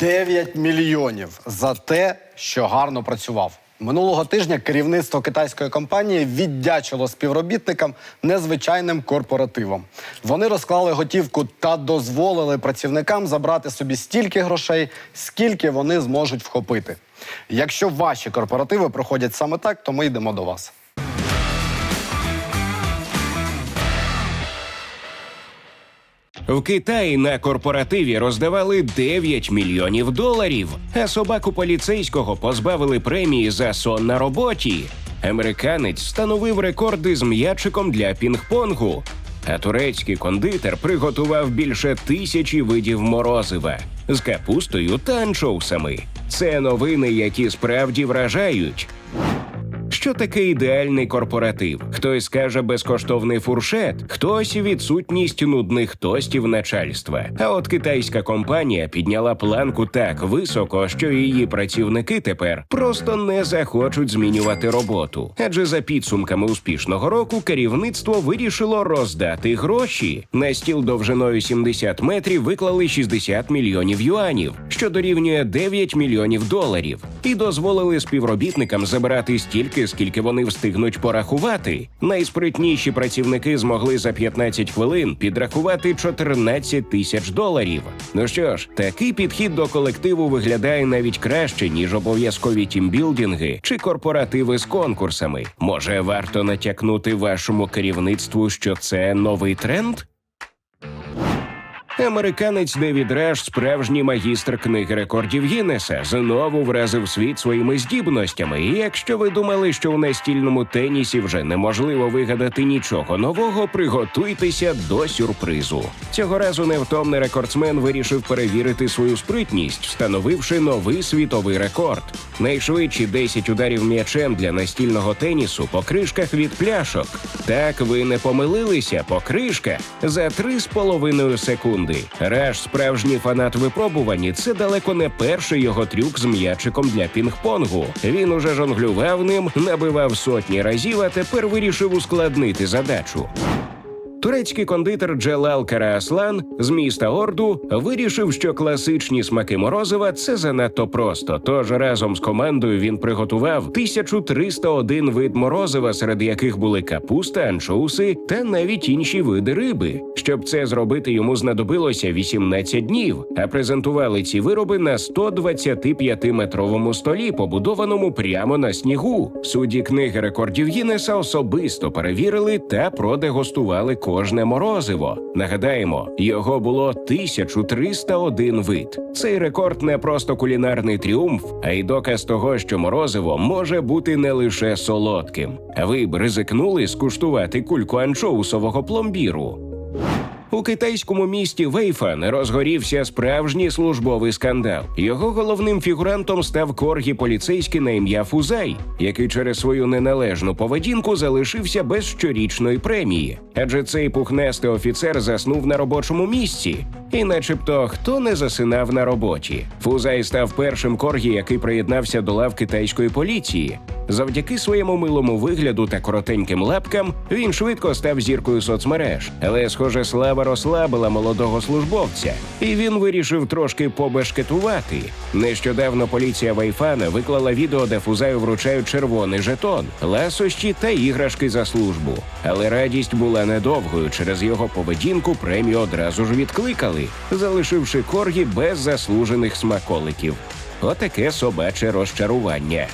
9 мільйонів за те, що гарно працював. Минулого тижня керівництво китайської компанії віддячило співробітникам незвичайним корпоративом. Вони розклали готівку та дозволили працівникам забрати собі стільки грошей, скільки вони зможуть вхопити. Якщо ваші корпоративи проходять саме так, то ми йдемо до вас. В Китаї на корпоративі роздавали 9 мільйонів доларів, а собаку поліцейського позбавили премії за сон на роботі. Американець встановив рекорди з м'ячиком для пінг-понгу. А турецький кондитер приготував більше тисячі видів морозива з капустою та анчоусами. Це новини, які справді вражають. Що таке ідеальний корпоратив? Хтось скаже безкоштовний фуршет, хтось відсутність нудних тостів начальства. А от китайська компанія підняла планку так високо, що її працівники тепер просто не захочуть змінювати роботу. Адже за підсумками успішного року керівництво вирішило роздати гроші. На стіл довжиною 70 метрів виклали 60 мільйонів юанів, що дорівнює 9 мільйонів доларів, і дозволили співробітникам забирати стільки, скільки вони встигнуть порахувати. Найспритніші працівники змогли за 15 хвилин підрахувати 14 тисяч доларів. Ну що ж, такий підхід до колективу виглядає навіть краще ніж обов'язкові тімбілдинги чи корпоративи з конкурсами. Може, варто натякнути вашому керівництву, що це новий тренд? Американець Девід Раш, справжній магістр книги рекордів Гіннеса, знову вразив світ своїми здібностями. І якщо ви думали, що у настільному тенісі вже неможливо вигадати нічого нового, приготуйтеся до сюрпризу. Цього разу невтомний рекордсмен вирішив перевірити свою спритність, встановивши новий світовий рекорд. Найшвидші 10 ударів м'ячем для настільного тенісу по кришках від пляшок. Так ви не помилилися, покришка за 3,5 секунди. Раш, справжній фанат випробувань, це далеко не перший його трюк з м'ячиком для пінг-понгу. Він уже жонглював ним, набивав сотні разів, а тепер вирішив ускладнити задачу. Турецький кондитер Джелал Карааслан з міста Орду вирішив, що класичні смаки морозива це занадто просто. Тож разом з командою він приготував 1301 вид морозива, серед яких були капуста, анчоуси та навіть інші види риби. Щоб це зробити, йому знадобилося 18 днів, а презентували ці вироби на 125-метровому столі, побудованому прямо на снігу. Судді книги рекордів Гіннеса особисто перевірили та продегустували кожне морозиво. Нагадаємо, його було 1301 вид. Цей рекорд не просто кулінарний тріумф, а й доказ того, що морозиво може бути не лише солодким. Ви б ризикнули скуштувати кульку анчоусового пломбіру. У китайському місті Вейфан розгорівся справжній службовий скандал. Його головним фігурантом став коргі поліцейський на ім'я Фузай, який через свою неналежну поведінку залишився без щорічної премії. Адже цей пухнастий офіцер заснув на робочому місці, і, начебто, хто не засинав на роботі. Фузай став першим коргі, який приєднався до лав китайської поліції. Завдяки своєму милому вигляду та коротеньким лапкам він швидко став зіркою соцмереж, але, схоже, слава розслабила молодого службовця, і він вирішив трошки побешкетувати. Нещодавно поліція Вайфана виклала відео, де Фузаю вручають червоний жетон, ласощі та іграшки за службу. Але радість була недовгою. Через його поведінку премію одразу ж відкликали, залишивши коргі без заслужених смаколиків. Отаке собаче розчарування.